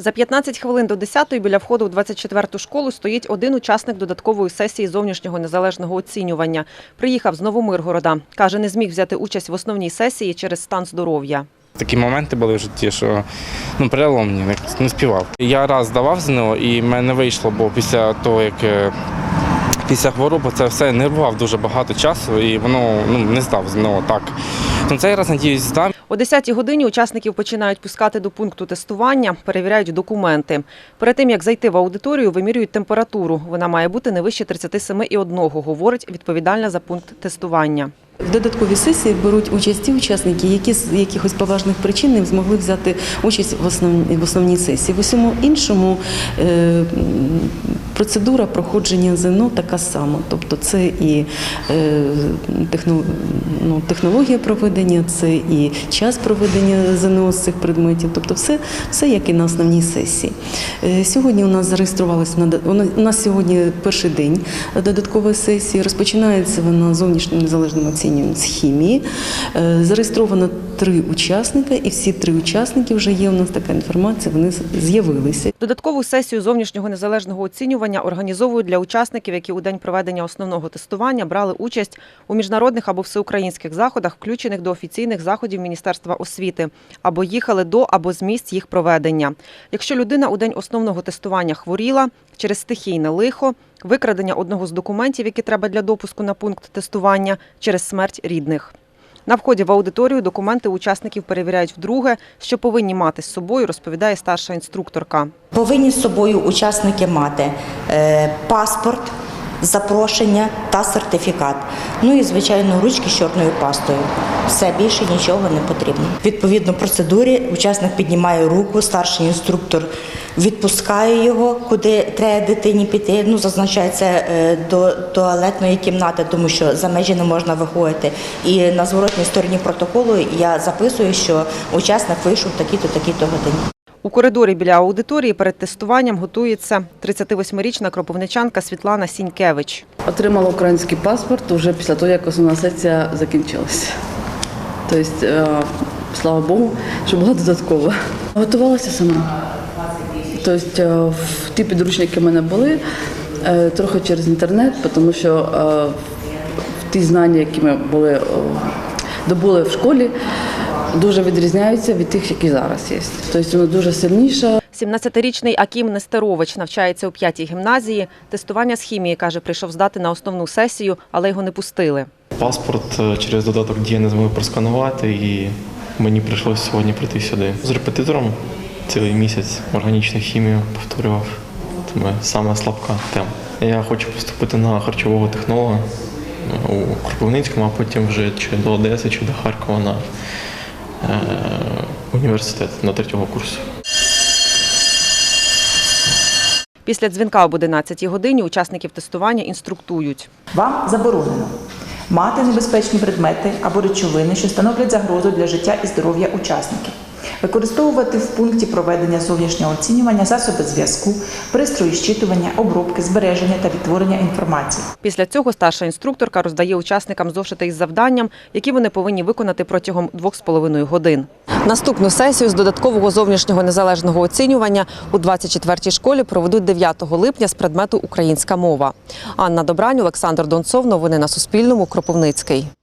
За 15 хвилин до 10-ї біля входу в 24-ту школу стоїть один учасник додаткової сесії зовнішнього незалежного оцінювання. Приїхав з Новомиргорода. Каже, не зміг взяти участь в основній сесії через стан здоров'я. Такі моменти були в житті, що ну, переломні, не, співав. Я раз здавав ЗНО і в мене вийшло, бо після того, як е, після хвороби це все не бував дуже багато часу і воно ну, не здав ЗНО так. Ну, цей раз, надіюсь, здам. О 10-й годині учасників починають пускати до пункту тестування, перевіряють документи. Перед тим, як зайти в аудиторію, вимірюють температуру. Вона має бути не вище 37,1, говорить відповідальна за пункт тестування. В додатковій сесії беруть участь ті учасники, які з якихось поважних причин не змогли взяти участь в основній, в основній сесії. В усьому іншому е, процедура проходження ЗНО така сама. Тобто це і е, техно, ну, технологія проведення, це і час проведення ЗНО з цих предметів. Тобто все, все як і на основній сесії. Е, сьогодні у нас вона- у нас сьогодні перший день додаткової сесії. Розпочинається вона зовнішнім незалежним оцінюванням з хімії. Е, Зареєстровано три учасника, і всі три учасники вже є. У нас така інформація. Вони з'явилися. Додаткову сесію зовнішнього незалежного оцінювання організовують для учасників, які у день проведення основного тестування брали участь у міжнародних або всеукраїнських заходах, включених до офіційних заходів Міністерства освіти, або їхали до або з місць їх проведення. Якщо людина у день основного тестування хворіла через стихійне лихо, викрадення одного з документів, які треба для допуску на пункт тестування, через смерть рідних. На вході в аудиторію документи учасників перевіряють вдруге, що повинні мати з собою, розповідає старша інструкторка. Повинні з собою учасники мати е, паспорт, запрошення та сертифікат. Ну і звичайно ручки з чорною пастою. Все більше нічого не потрібно. Відповідно процедурі учасник піднімає руку, старший інструктор відпускає його, куди треба дитині піти. Ну зазначається е, до туалетної кімнати, тому що за межі не можна виходити. І на зворотній стороні протоколу я записую, що учасник вийшов такі-то, такі-то годині. У коридорі біля аудиторії перед тестуванням готується 38-річна кропивничанка Світлана Сінькевич. Отримала український паспорт вже після того, як основна сесія закінчилася. Тобто, е, слава Богу, що була додаткова. Готувалася сама. Тобто, е, ті підручники в мене були е, трохи через інтернет, тому що ті знання, які ми були, добули в школі, дуже відрізняються від тих, які зараз є. Тобто, вона дуже сильніша. 17-річний Акім Нестерович навчається у п'ятій гімназії. Тестування з хімії, каже, прийшов здати на основну сесію, але його не пустили. Паспорт е, через додаток дія не змогли просканувати, і мені прийшлося сьогодні прийти сюди. З репетитором цілий місяць органічну хімію повторював. Тому саме слабка тема. Я хочу поступити на харчового технолога у Кропивницькому, а потім вже чи до Одеси, чи до Харкова на е, університет на третього курсу. Після дзвінка об 11 годині учасників тестування інструктують. Вам заборонено мати небезпечні предмети або речовини, що становлять загрозу для життя і здоров'я учасників. Використовувати в пункті проведення зовнішнього оцінювання засоби зв'язку, пристрої щитування, обробки, збереження та відтворення інформації. Після цього старша інструкторка роздає учасникам зошити із завданням, які вони повинні виконати протягом двох з половиною годин. Наступну сесію з додаткового зовнішнього незалежного оцінювання у 24-й школі проведуть 9 липня з предмету Українська мова. Анна Добрань, Олександр Донцов. Новини на Суспільному. Кропивницький.